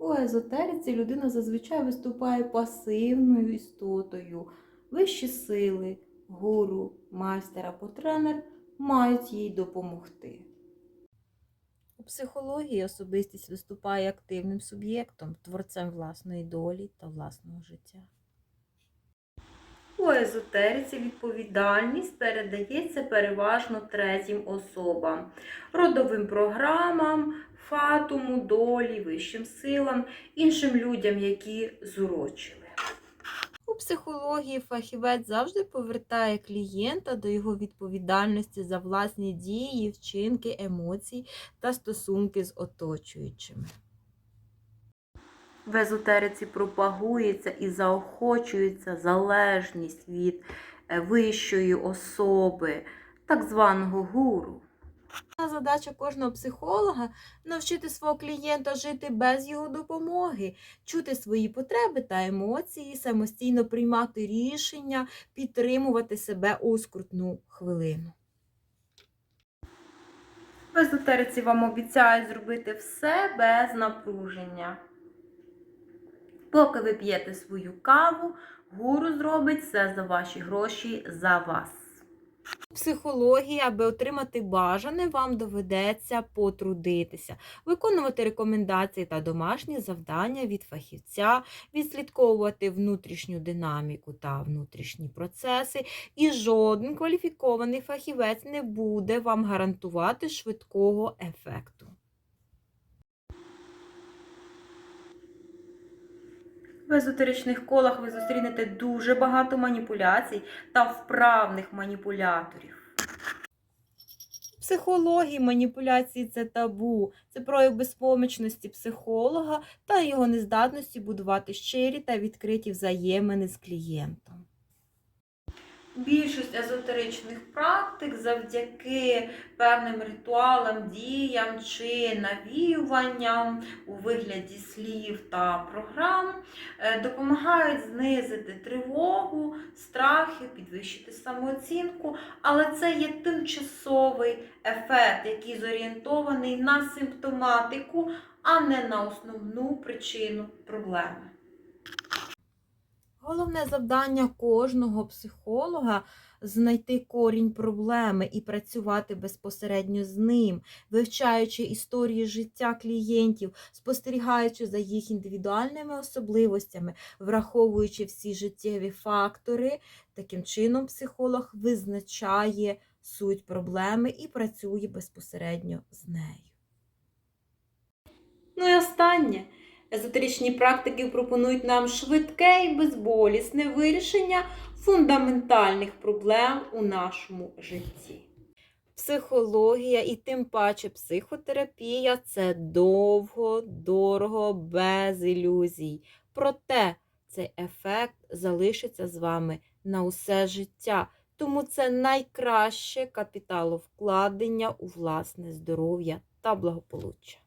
У езотериці людина зазвичай виступає пасивною істотою. Вищі сили, гуру, майстер або тренер мають їй допомогти. У психології особистість виступає активним суб'єктом, творцем власної долі та власного життя. У езотериці відповідальність передається переважно третім особам, родовим програмам, фатуму, долі, вищим силам, іншим людям, які зурочили. У психології фахівець завжди повертає клієнта до його відповідальності за власні дії, вчинки, емоції та стосунки з оточуючими. В езотериці пропагується і заохочується залежність від е, вищої особи, так званого гуру. Задача кожного психолога навчити свого клієнта жити без його допомоги, чути свої потреби та емоції, самостійно приймати рішення, підтримувати себе у скрутну хвилину. В езотериці вам обіцяють зробити все без напруження. Поки ви п'єте свою каву, гуру зробить все за ваші гроші за вас. Психології, аби отримати бажане, вам доведеться потрудитися, виконувати рекомендації та домашні завдання від фахівця, відслідковувати внутрішню динаміку та внутрішні процеси, і жоден кваліфікований фахівець не буде вам гарантувати швидкого ефекту. В езотеричних колах ви зустрінете дуже багато маніпуляцій та вправних маніпуляторів. Психології маніпуляції це табу, це прояв безпомічності психолога та його нездатності будувати щирі та відкриті взаємини з клієнтом. Більшість езотеричних практик завдяки певним ритуалам, діям чи навіюванням у вигляді слів та програм е, допомагають знизити тривогу, страхи, підвищити самооцінку, але це є тимчасовий ефект, який зорієнтований на симптоматику, а не на основну причину проблеми. Головне завдання кожного психолога знайти корінь проблеми і працювати безпосередньо з ним, вивчаючи історії життя клієнтів, спостерігаючи за їх індивідуальними особливостями, враховуючи всі життєві фактори. Таким чином, психолог визначає суть проблеми і працює безпосередньо з нею. Ну і останнє. Езотеричні практики пропонують нам швидке і безболісне вирішення фундаментальних проблем у нашому житті. Психологія і тим паче психотерапія це довго, дорого, без ілюзій. Проте цей ефект залишиться з вами на усе життя. Тому це найкраще капіталовкладення у власне здоров'я та благополуччя.